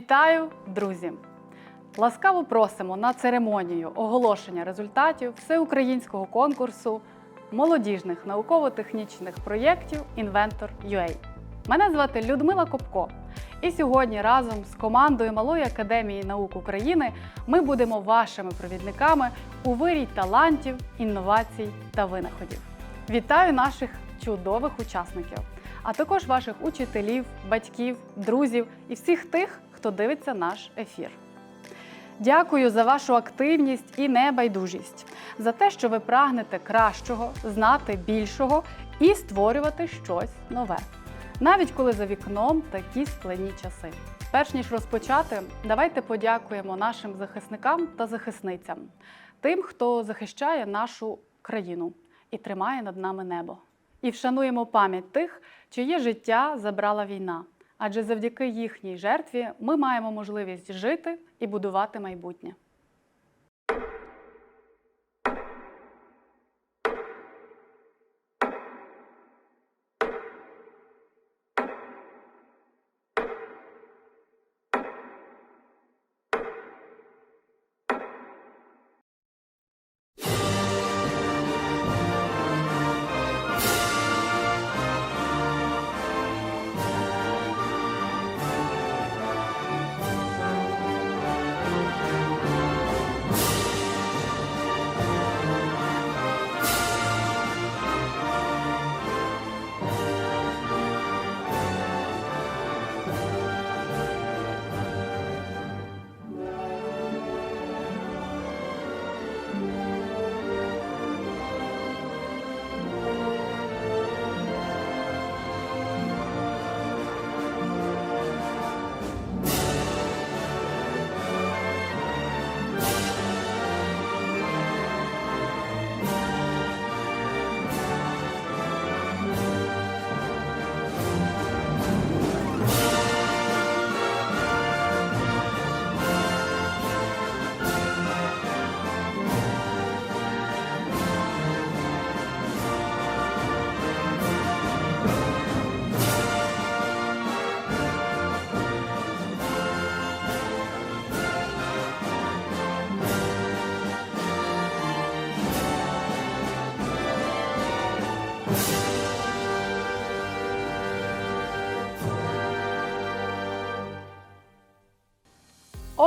Вітаю, друзі! Ласкаво просимо на церемонію оголошення результатів всеукраїнського конкурсу молодіжних науково-технічних проєктів Інвентор UA. Мене звати Людмила Копко. І сьогодні разом з командою Малої академії наук України ми будемо вашими провідниками у вирій талантів, інновацій та винаходів. Вітаю наших чудових учасників, а також ваших учителів, батьків, друзів і всіх тих, хто дивиться наш ефір. Дякую за вашу активність і небайдужість, за те, що ви прагнете кращого, знати більшого і створювати щось нове. Навіть коли за вікном такі складні часи. Перш ніж розпочати, давайте подякуємо нашим захисникам та захисницям, тим, хто захищає нашу країну і тримає над нами небо. І вшануємо пам'ять тих, чиє життя забрала війна. Адже завдяки їхній жертві ми маємо можливість жити і будувати майбутнє.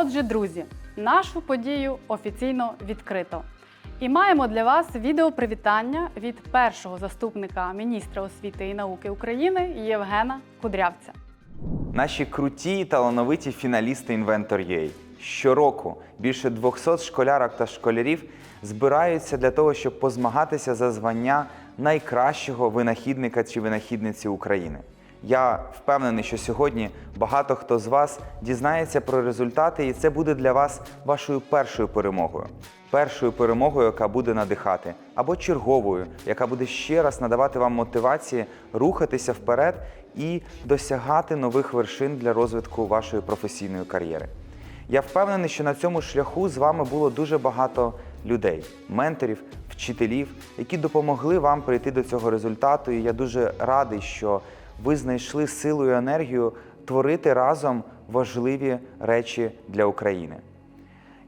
Отже, друзі, нашу подію офіційно відкрито. І маємо для вас відеопривітання від першого заступника міністра освіти і науки України Євгена Кудрявця. Наші круті і талановиті фіналісти Inventor.ua. Щороку більше 200 школярок та школярів збираються для того, щоб позмагатися за звання найкращого винахідника чи винахідниці України. Я впевнений, що сьогодні багато хто з вас дізнається про результати, і це буде для вас вашою першою перемогою. Першою перемогою, яка буде надихати, або черговою, яка буде ще раз надавати вам мотивації рухатися вперед і досягати нових вершин для розвитку вашої професійної кар'єри. Я впевнений, що на цьому шляху з вами було дуже багато людей, менторів, вчителів, які допомогли вам прийти до цього результату. І я дуже радий, що ви знайшли силу і енергію творити разом важливі речі для України.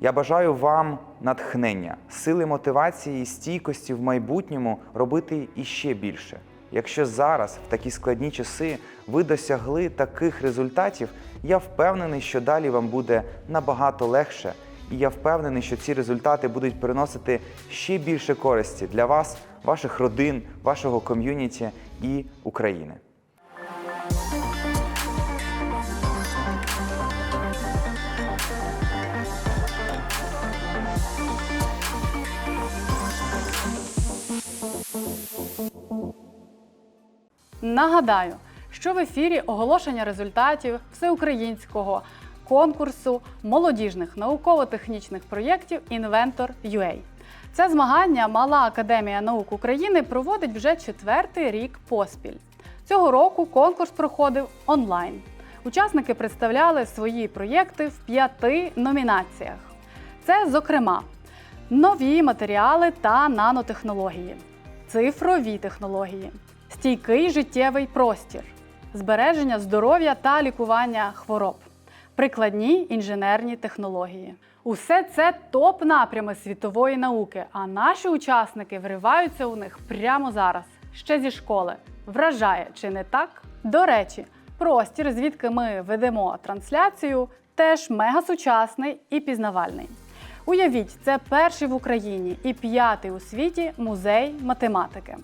Я бажаю вам натхнення, сили мотивації і стійкості в майбутньому робити іще більше. Якщо зараз, в такі складні часи, ви досягли таких результатів, я впевнений, що далі вам буде набагато легше, і я впевнений, що ці результати будуть приносити ще більше користі для вас, ваших родин, вашого ком'юніті і України. Нагадаю, що в ефірі оголошення результатів всеукраїнського конкурсу молодіжних науково-технічних проєктів Інвентор UA. Це змагання Мала Академія наук України проводить вже четвертий рік поспіль. Цього року конкурс проходив онлайн. Учасники представляли свої проєкти в п'яти номінаціях. Це, зокрема, нові матеріали та нанотехнології, цифрові технології, стійкий життєвий простір, збереження здоров'я та лікування хвороб, прикладні інженерні технології. Усе це топ напрями світової науки, а наші учасники вриваються у них прямо зараз, ще зі школи. Вражає, чи не так? До речі, простір, звідки ми ведемо трансляцію, теж мегасучасний і пізнавальний. Уявіть, це перший в Україні і п'ятий у світі музей математики.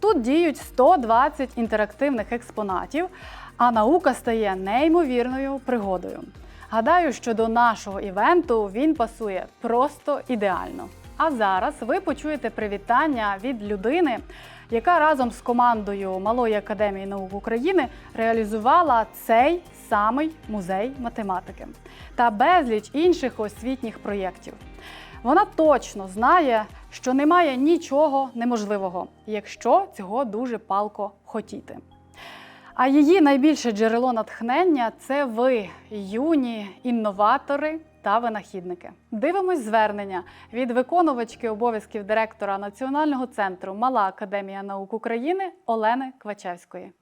Тут діють 120 інтерактивних експонатів, а наука стає неймовірною пригодою. Гадаю, що до нашого івенту він пасує просто ідеально. А зараз ви почуєте привітання від людини, яка разом з командою Малої академії наук України реалізувала цей самий музей математики та безліч інших освітніх проєктів. Вона точно знає, що немає нічого неможливого, якщо цього дуже палко хотіти. А її найбільше джерело натхнення це ви, юні інноватори та винахідники. Дивимось звернення від виконувачки обов'язків директора Національного центру Мала Академія наук України Олени Квачевської.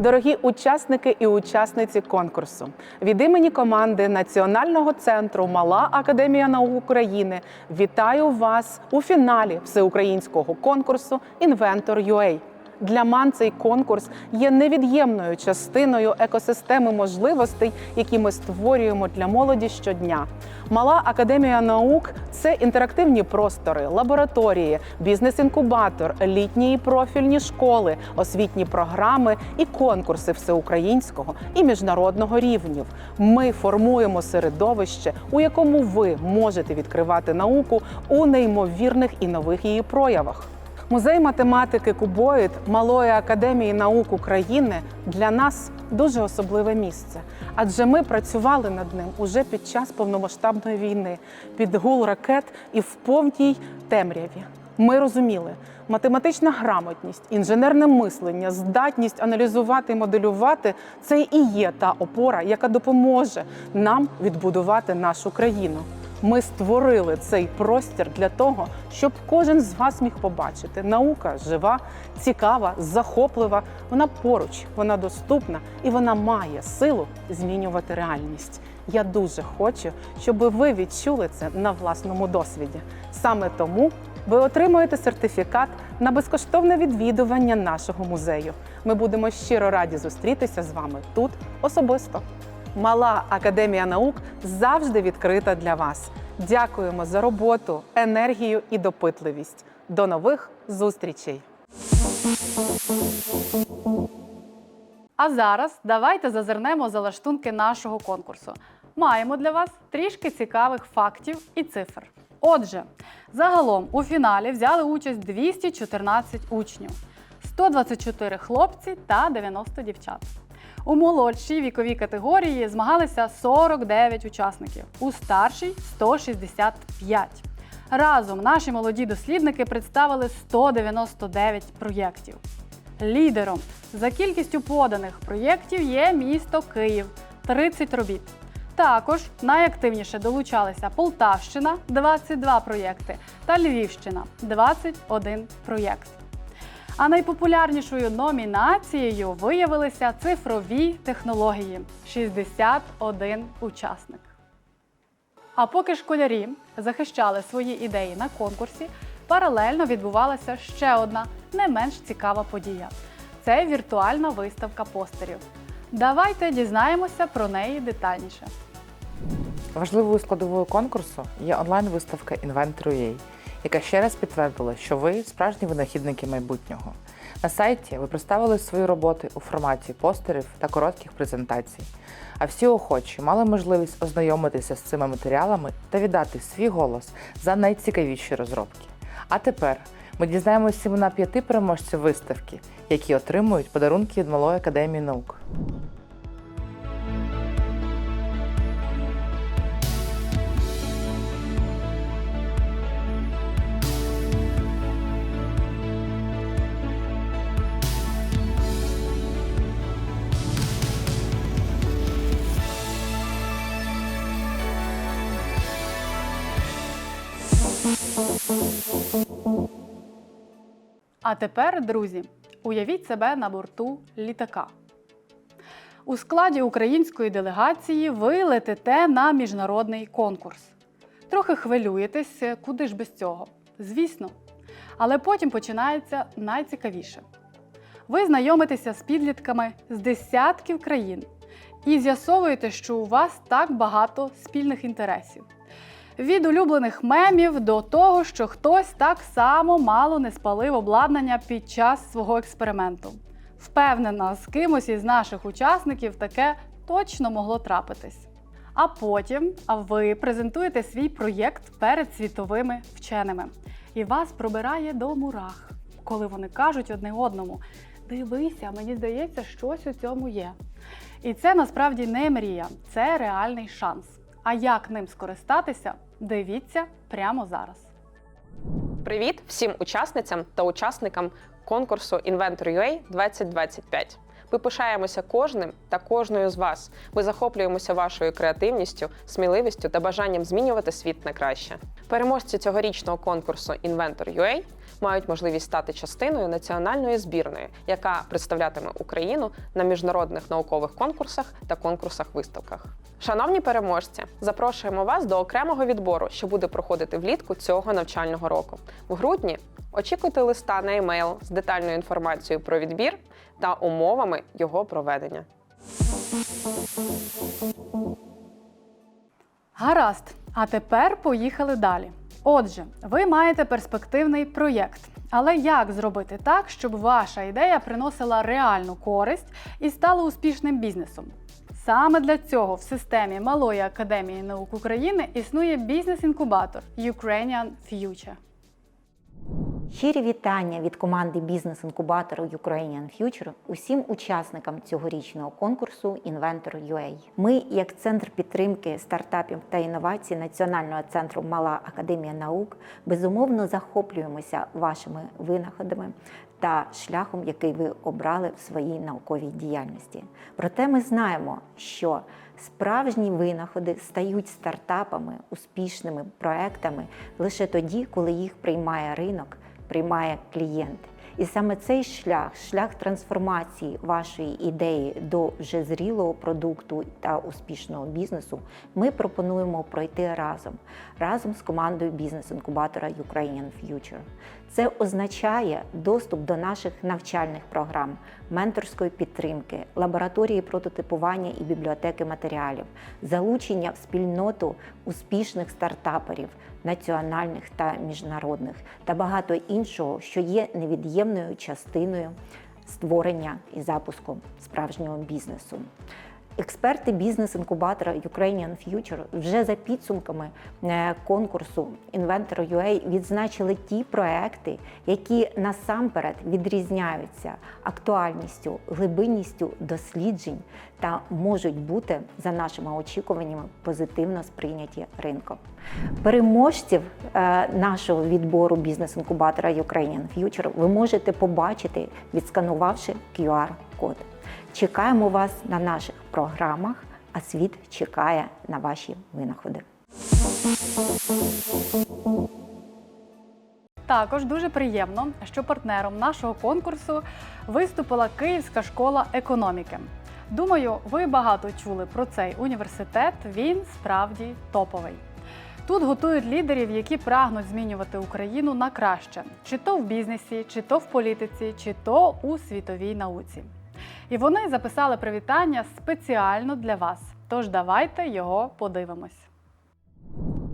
Дорогі учасники і учасниці конкурсу, від імені команди Національного центру Мала Академія наук України вітаю вас у фіналі всеукраїнського конкурсу Інвентор UA. Для МАН цей конкурс є невід'ємною частиною екосистеми можливостей, які ми створюємо для молоді щодня. Мала академія наук це інтерактивні простори, лабораторії, бізнес-інкубатор, літні і профільні школи, освітні програми і конкурси всеукраїнського і міжнародного рівнів. Ми формуємо середовище, у якому ви можете відкривати науку у неймовірних і нових її проявах. Музей математики Кубоїд Малої академії наук України для нас дуже особливе місце, адже ми працювали над ним уже під час повномасштабної війни, під гул ракет і в повній темряві. Ми розуміли, математична грамотність, інженерне мислення, здатність аналізувати і моделювати це і є та опора, яка допоможе нам відбудувати нашу країну. Ми створили цей простір для того, щоб кожен з вас міг побачити. Наука жива, цікава, захоплива. Вона поруч, вона доступна і вона має силу змінювати реальність. Я дуже хочу, щоб ви відчули це на власному досвіді. Саме тому ви отримуєте сертифікат на безкоштовне відвідування нашого музею. Ми будемо щиро раді зустрітися з вами тут особисто. Мала академія наук завжди відкрита для вас. Дякуємо за роботу, енергію і допитливість. До нових зустрічей! А зараз давайте зазирнемо за лаштунки нашого конкурсу. Маємо для вас трішки цікавих фактів і цифр. Отже, загалом у фіналі взяли участь 214 учнів, 124 хлопці та 90 дівчат. У молодшій віковій категорії змагалися 49 учасників, у старшій 165. Разом наші молоді дослідники представили 199 проєктів. Лідером за кількістю поданих проєктів є місто Київ 30 робіт. Також найактивніше долучалися Полтавщина 22 проєкти та Львівщина 21 проєкт. А найпопулярнішою номінацією виявилися цифрові технології 61 учасник. А поки школярі захищали свої ідеї на конкурсі, паралельно відбувалася ще одна не менш цікава подія це віртуальна виставка постерів. Давайте дізнаємося про неї детальніше. Важливою складовою конкурсу є онлайн-виставка Inventor.ua, яка ще раз підтвердила, що ви справжні винахідники майбутнього. На сайті ви представили свої роботи у форматі постерів та коротких презентацій. А всі охочі мали можливість ознайомитися з цими матеріалами та віддати свій голос за найцікавіші розробки. А тепер ми дізнаємося імена п'яти переможців виставки, які отримують подарунки від Малої академії наук. А тепер, друзі, уявіть себе на борту літака. У складі української делегації ви летите на міжнародний конкурс. Трохи хвилюєтесь, куди ж без цього? Звісно. Але потім починається найцікавіше. Ви знайомитеся з підлітками з десятків країн і з'ясовуєте, що у вас так багато спільних інтересів. Від улюблених мемів до того, що хтось так само мало не спалив обладнання під час свого експерименту. Впевнена, з кимось із наших учасників таке точно могло трапитись. А потім ви презентуєте свій проєкт перед світовими вченими. І вас пробирає до мурах, коли вони кажуть одне одному: дивися, мені здається, щось у цьому є. І це насправді не мрія, це реальний шанс. А як ним скористатися, дивіться прямо зараз. Привіт всім учасницям та учасникам конкурсу Inventor.ua 2025. Ми пишаємося кожним та кожною з вас. Ми захоплюємося вашою креативністю, сміливістю та бажанням змінювати світ на краще. Переможці цьогорічного конкурсу Inventor.ua мають можливість стати частиною національної збірної, яка представлятиме Україну на міжнародних наукових конкурсах та конкурсах-виставках. Шановні переможці, запрошуємо вас до окремого відбору, що буде проходити влітку цього навчального року. В грудні очікуйте листа на емейл з детальною інформацією про відбір та умовами його проведення. Гаразд, а тепер поїхали далі. Отже, ви маєте перспективний проєкт. Але як зробити так, щоб ваша ідея приносила реальну користь і стала успішним бізнесом? Саме для цього в системі Малої академії наук України існує бізнес-інкубатор Ukrainian Future. Щирі вітання від команди бізнес-інкубатору Ukrainian Future усім учасникам цьогорічного конкурсу Inventor.ua. Ми, як центр підтримки стартапів та інновацій Національного центру Мала Академія наук, безумовно захоплюємося вашими винаходами та шляхом, який ви обрали в своїй науковій діяльності. Проте ми знаємо, що Справжні винаходи стають стартапами, успішними проектами лише тоді, коли їх приймає ринок, приймає клієнт. І саме цей шлях, шлях трансформації вашої ідеї до вже зрілого продукту та успішного бізнесу, ми пропонуємо пройти разом, разом з командою бізнес-інкубатора Ukrainian Future. Це означає доступ до наших навчальних програм, менторської підтримки, лабораторії прототипування і бібліотеки матеріалів, залучення в спільноту успішних стартаперів, національних та міжнародних, та багато іншого, що є невід'ємною частиною створення і запуску справжнього бізнесу. Експерти бізнес-інкубатора Ukrainian Future вже за підсумками е, конкурсу Inventor.ua відзначили ті проекти, які насамперед відрізняються актуальністю, глибинністю досліджень та можуть бути за нашими очікуваннями позитивно сприйняті ринком. Переможців е, нашого відбору бізнес-інкубатора Ukrainian Future ви можете побачити, відсканувавши QR-код. Чекаємо вас на наших програмах, а світ чекає на ваші винаходи. Також дуже приємно, що партнером нашого конкурсу виступила Київська школа економіки. Думаю, ви багато чули про цей університет. Він справді топовий. Тут готують лідерів, які прагнуть змінювати Україну на краще, чи то в бізнесі, чи то в політиці, чи то у світовій науці. І вони записали привітання спеціально для вас. Тож давайте його подивимось.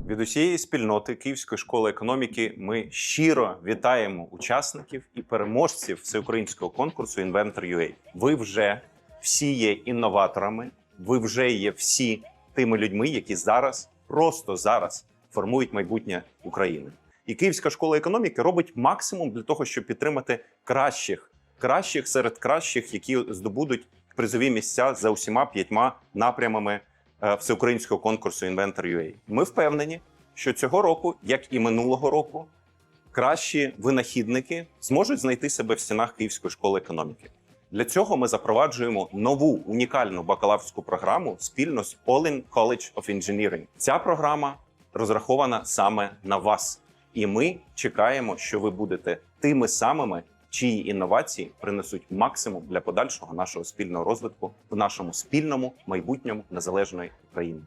Від усієї спільноти Київської школи економіки ми щиро вітаємо учасників і переможців всеукраїнського конкурсу Inventor.ua. Ви вже всі є інноваторами, ви вже є всі тими людьми, які зараз, просто зараз формують майбутнє України. І Київська школа економіки робить максимум для того, щоб підтримати кращих, кращих серед кращих, які здобудуть призові місця за усіма п'ятьма напрямами е, всеукраїнського конкурсу Inventor.ua. Ми впевнені, що цього року, як і минулого року, кращі винахідники зможуть знайти себе в стінах Київської школи економіки. Для цього ми запроваджуємо нову унікальну бакалаврську програму спільно з Olin College of Engineering. Ця програма розрахована саме на вас, і ми чекаємо, що ви будете тими самими чиї інновації принесуть максимум для подальшого нашого спільного розвитку в нашому спільному майбутньому незалежної України.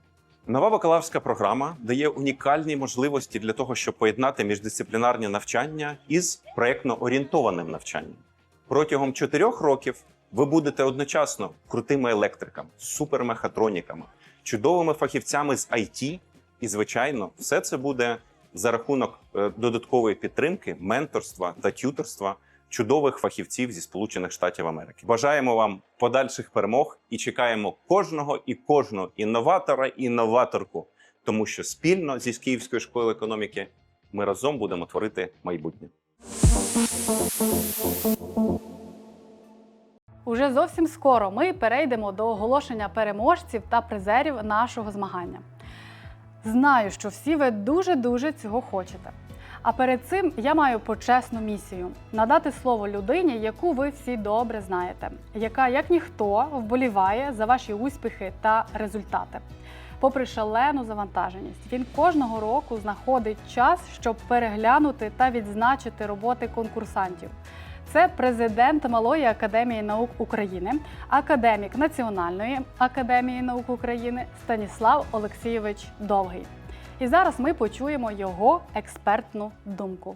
Нова бакалаврська програма дає унікальні можливості для того, щоб поєднати міждисциплінарні навчання із проєктно орієнтованим навчанням. Протягом чотирьох років ви будете одночасно крутими електриками, супермехатроніками, чудовими фахівцями з IT, і, звичайно, все це буде за рахунок е, додаткової підтримки, менторства та тюторства чудових фахівців зі Сполучених Штатів Америки. Бажаємо вам подальших перемог і чекаємо кожного і кожного інноватора і інноваторку, тому що спільно зі Київської школи економіки ми разом будемо творити майбутнє. Уже зовсім скоро ми перейдемо до оголошення переможців та призерів нашого змагання. Знаю, що всі ви дуже-дуже цього хочете. А перед цим я маю почесну місію надати слово людині, яку ви всі добре знаєте, яка, як ніхто, вболіває за ваші успіхи та результати. Попри шалену завантаженість, він кожного року знаходить час, щоб переглянути та відзначити роботи конкурсантів. Це президент Малої академії наук України, академік Національної академії наук України Станіслав Олексійович Довгий. І зараз ми почуємо його експертну думку.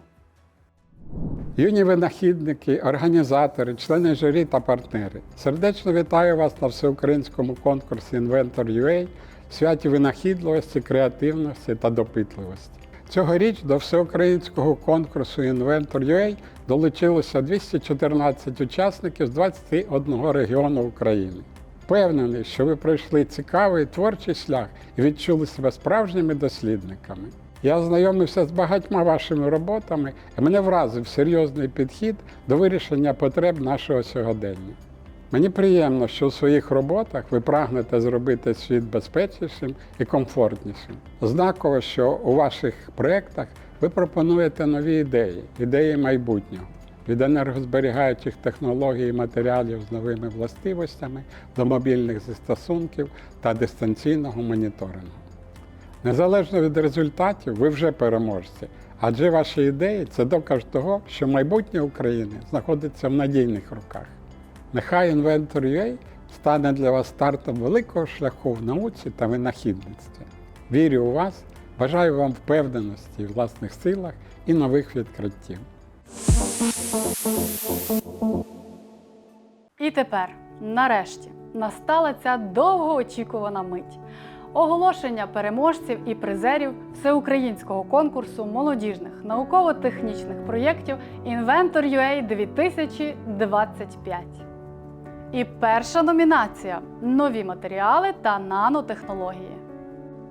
Юні винахідники, організатори, члени журі та партнери. Сердечно вітаю вас на всеукраїнському конкурсі Inventor.ua в святі винахідливості, креативності та допитливості. Цьогоріч до всеукраїнського конкурсу Inventor.ua долучилося 214 учасників з 21 регіону України. Впевнений, що ви пройшли цікавий творчий шлях і відчули себе справжніми дослідниками. Я ознайомився з багатьма вашими роботами, і мене вразив серйозний підхід до вирішення потреб нашого сьогодення. Мені приємно, що у своїх роботах ви прагнете зробити світ безпечнішим і комфортнішим. Знаково, що у ваших проєктах ви пропонуєте нові ідеї, ідеї майбутнього від енергозберігаючих технологій і матеріалів з новими властивостями до мобільних застосунків та дистанційного моніторингу. Незалежно від результатів, ви вже переможці, адже ваші ідеї це доказ того, що майбутнє України знаходиться в надійних руках. Нехай Inventor.ua стане для вас стартом великого шляху в науці та винахідництві. Вірю у вас, бажаю вам впевненості в власних силах і нових відкриттів. І тепер, нарешті, настала ця довгоочікувана мить. Оголошення переможців і призерів всеукраїнського конкурсу молодіжних науково-технічних проєктів Inventor.ua 2025. І перша номінація нові матеріали та нанотехнології.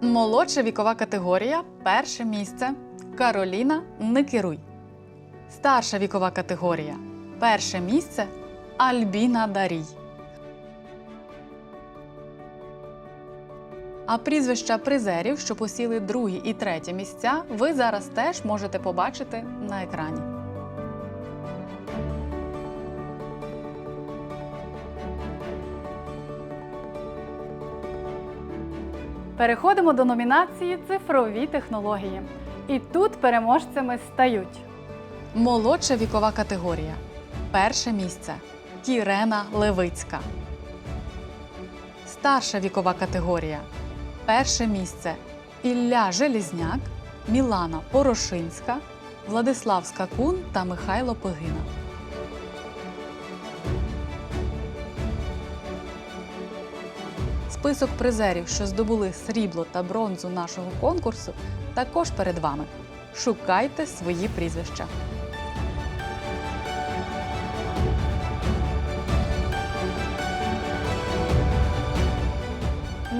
Молодша вікова категорія перше місце Кароліна Никеруй. Старша вікова категорія перше місце Альбіна Дарій. А прізвища призерів, що посіли другі і треті місця, ви зараз теж можете побачити на екрані. Переходимо до номінації Цифрові технології. І тут переможцями стають молодша вікова категорія. Перше місце Кірена Левицька. Старша вікова категорія. Перше місце Ілля Желізняк, Мілана Порошинська, Владислав Скакун та Михайло Пигина. Список призерів, що здобули срібло та бронзу нашого конкурсу, також перед вами. Шукайте свої прізвища.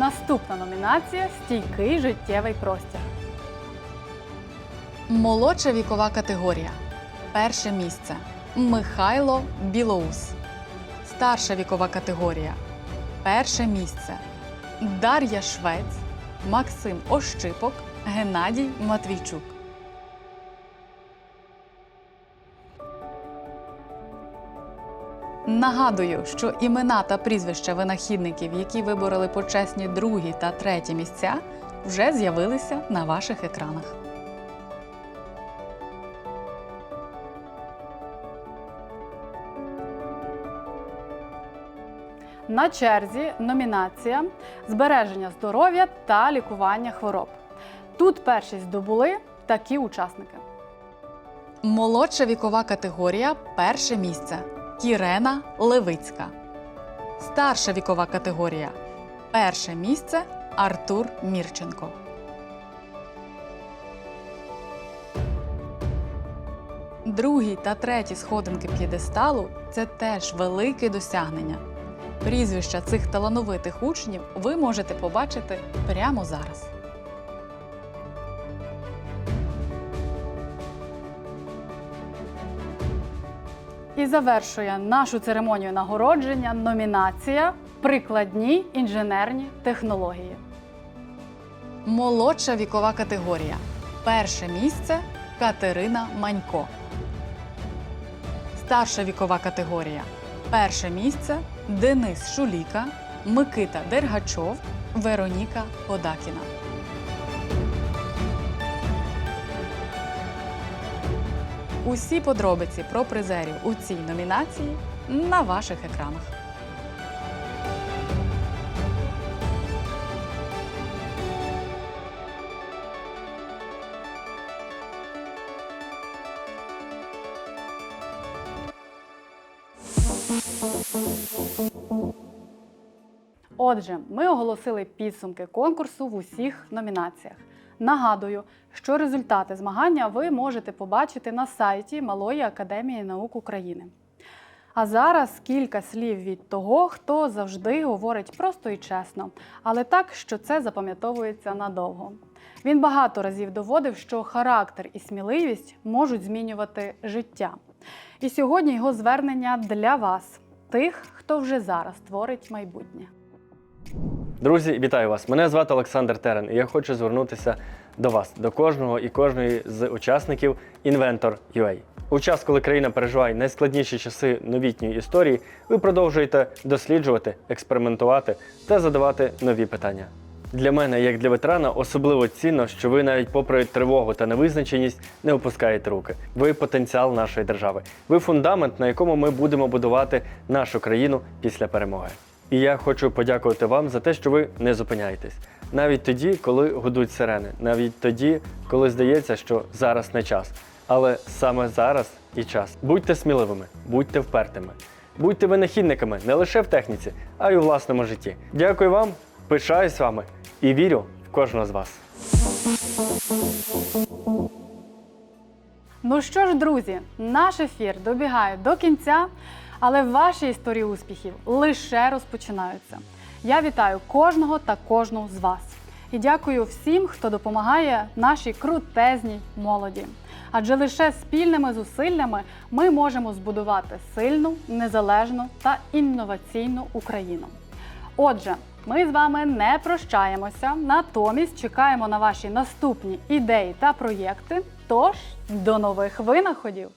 Наступна номінація Стійкий життєвий простір. Молодша вікова категорія. Перше місце Михайло Білоус. Старша вікова категорія. Перше місце Дар'я Швець, Максим Ощипок, Геннадій Матвійчук. Нагадую, що імена та прізвища винахідників, які вибороли почесні другі та треті місця, вже з'явилися на ваших екранах. На черзі номінація збереження здоров'я та лікування хвороб. Тут першість здобули такі учасники. Молодша вікова категорія перше місце. Кірена Левицька. Старша вікова категорія перше місце Артур Мірченко. Другі та треті сходинки п'єдесталу це теж велике досягнення. Прізвища цих талановитих учнів ви можете побачити прямо зараз. І завершує нашу церемонію нагородження номінація Прикладні інженерні технології. Молодша вікова категорія. Перше місце Катерина Манько. Старша вікова категорія. Перше місце Денис Шуліка, Микита Дергачов, Вероніка Подакіна. Усі подробиці про призерів у цій номінації на ваших екранах. Отже, ми оголосили підсумки конкурсу в усіх номінаціях. Нагадую, що результати змагання ви можете побачити на сайті Малої академії наук України. А зараз кілька слів від того, хто завжди говорить просто і чесно, але так, що це запам'ятовується надовго. Він багато разів доводив, що характер і сміливість можуть змінювати життя. І сьогодні його звернення для вас, тих, хто вже зараз творить майбутнє. Друзі, вітаю вас! Мене звати Олександр Терен, і я хочу звернутися до вас, до кожного і кожної з учасників Inventor.ua. У час, коли країна переживає найскладніші часи новітньої історії, ви продовжуєте досліджувати, експериментувати та задавати нові питання. Для мене, як для ветерана, особливо цінно, що ви навіть попри тривогу та невизначеність не опускаєте руки. Ви потенціал нашої держави. Ви фундамент, на якому ми будемо будувати нашу країну після перемоги. І я хочу подякувати вам за те, що ви не зупиняєтесь. Навіть тоді, коли гудуть сирени, навіть тоді, коли здається, що зараз не час. Але саме зараз і час. Будьте сміливими, будьте впертими, будьте винахідниками не лише в техніці, а й у власному житті. Дякую вам, пишаюсь вами і вірю в кожного з вас. Ну що ж, друзі, наш ефір добігає до кінця, але ваші історії успіхів лише розпочинаються. Я вітаю кожного та кожну з вас і дякую всім, хто допомагає нашій крутезній молоді. Адже лише спільними зусиллями ми можемо збудувати сильну, незалежну та інноваційну Україну. Отже, ми з вами не прощаємося, натомість чекаємо на ваші наступні ідеї та проєкти. Тож до нових винаходів!